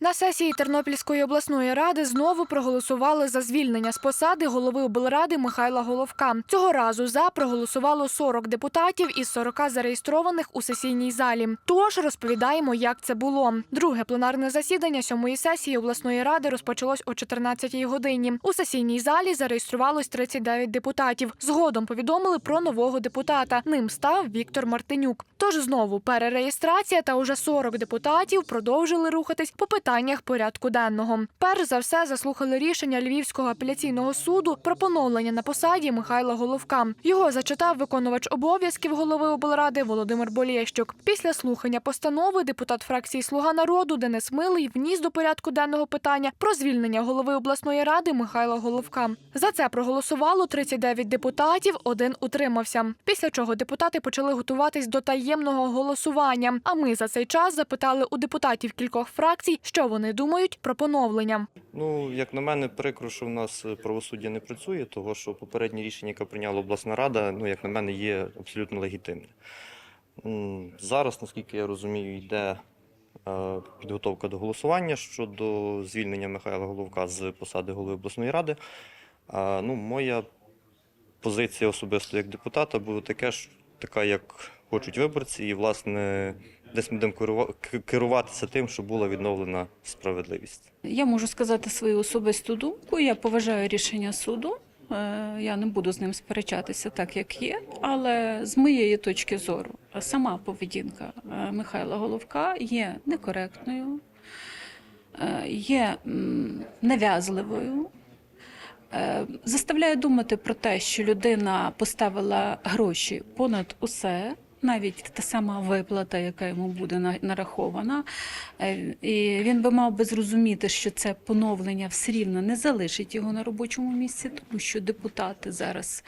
На сесії Тернопільської обласної ради знову проголосували за звільнення з посади голови облради Михайла Головка. Цього разу за проголосувало 40 депутатів із 40 зареєстрованих у сесійній залі. Тож розповідаємо, як це було. Друге пленарне засідання сьомої сесії обласної ради розпочалось о 14-й годині. У сесійній залі зареєструвалось 39 депутатів. Згодом повідомили про нового депутата. Ним став Віктор Мартинюк. Тож знову перереєстрація та уже 40 депутатів продовжили рухатись по питаннях порядку денного. Перш за все заслухали рішення Львівського апеляційного суду про поновлення на посаді Михайла Головка. Його зачитав виконувач обов'язків голови облради Володимир Болєщук. Після слухання постанови депутат фракції Слуга народу Денис Милий вніс до порядку денного питання про звільнення голови обласної ради Михайла Головка. За це проголосувало 39 депутатів, один утримався. Після чого депутати почали готуватись до таємного голосування. А ми за цей час запитали у депутатів кількох фракцій, що вони думають про поновлення. Ну, як на мене, прикро, що в нас е, правосуддя не працює, того що попереднє рішення, яке прийняла обласна рада, ну, як на мене, є абсолютно легітимне. Зараз, наскільки я розумію, йде е, підготовка до голосування щодо звільнення Михайла Головка з посади голови обласної ради. Ну, моя позиція особисто як депутата буде таке ж, така, як хочуть виборці, і, власне, десь ми будемо керуватися тим, щоб була відновлена справедливість. Я можу сказати свою особисту думку. Я поважаю рішення суду. Е, Я не буду з ним сперечатися так, як є. Але з моєї точки зору, сама поведінка е, Михайла Головка є некоректною, е, є нав'язливою. Заставляє думати про те, що людина поставила гроші понад усе, навіть та сама виплата, яка йому буде на- нарахована. Е, І він би мав би зрозуміти, що це поновлення все рівно не залишить його на робочому місці, тому що депутати зараз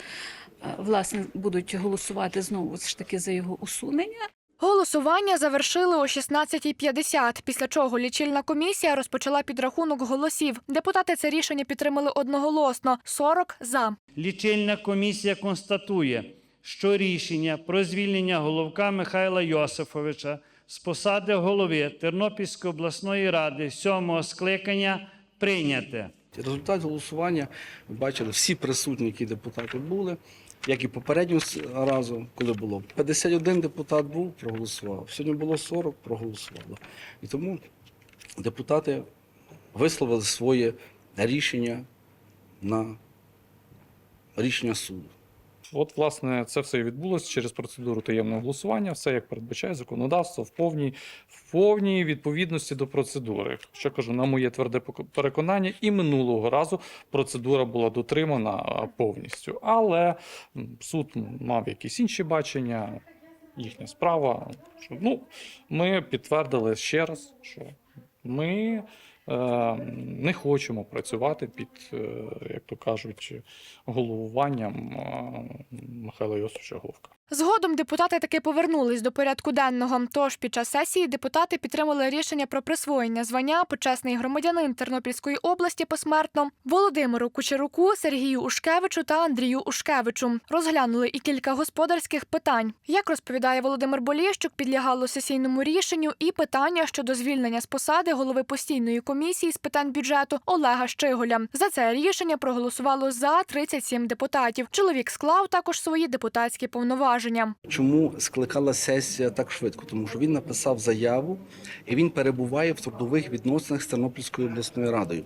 е, власне будуть голосувати знову ж таки за його усунення. Голосування завершили о 16.50, після чого лічильна комісія розпочала підрахунок голосів. Депутати це рішення підтримали одноголосно – 40 – за. Лічильна комісія констатує, що рішення про звільнення головка Михайла Йосифовича з посади голови Тернопільської обласної ради сьомого скликання прийняте. Результат голосування бачили, всі присутні, які депутати були, як і попереднього разу, коли було 51 депутат був, проголосував. Сьогодні було 40, проголосувало. І тому депутати висловили своє рішення на рішення суду. От, власне, це все і відбулося через процедуру таємного голосування, все як передбачає законодавство в повній, в повній відповідності до процедури. Що кажу, на моє тверде переконання, і минулого разу процедура була дотримана повністю. Але суд мав якісь інші бачення, їхня справа. Що, ну, ми підтвердили ще раз, що ми не хочемо працювати під, е, як то кажуть, головуванням е, Михайла Йосифовича Головка. Згодом депутати таки повернулись до порядку денного. Тож під час сесії депутати підтримали рішення про присвоєння звання почесний громадянин Тернопільської області посмертно Володимиру Кучеруку, Сергію Ушкевичу та Андрію Ушкевичу. Розглянули і кілька господарських питань. Як розповідає Володимир Болєщук, підлягало сесійному рішенню і питання щодо звільнення з посади голови постійної комісії з питань бюджету Олега Щиголя. За це рішення проголосувало за 37 депутатів. Чоловік склав також свої депутатські повноваження. Чому скликала сесія так швидко? Тому що він написав заяву і він перебуває в трудових відносинах з Тернопільською обласною радою.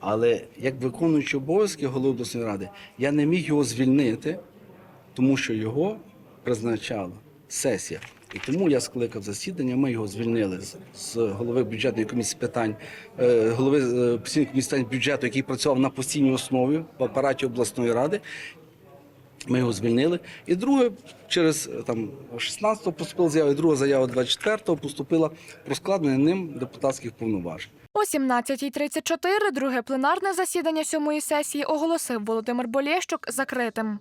Але як виконуючий обов'язки голови обласної ради, я не міг його звільнити, тому що його призначала сесія. І тому я скликав засідання. Ми його звільнили з, з голови бюджетної комісії питань, е, голови е, постійної комісії питань бюджету, який працював на постійній основі в апараті обласної ради. Ми його звільнили. І друге, через е, там 16-го поступила заява, і друга заява 24-го поступила про складення ним депутатських повноважень. О 17.34 друге пленарне засідання сьомої сесії оголосив Володимир Болєщук закритим.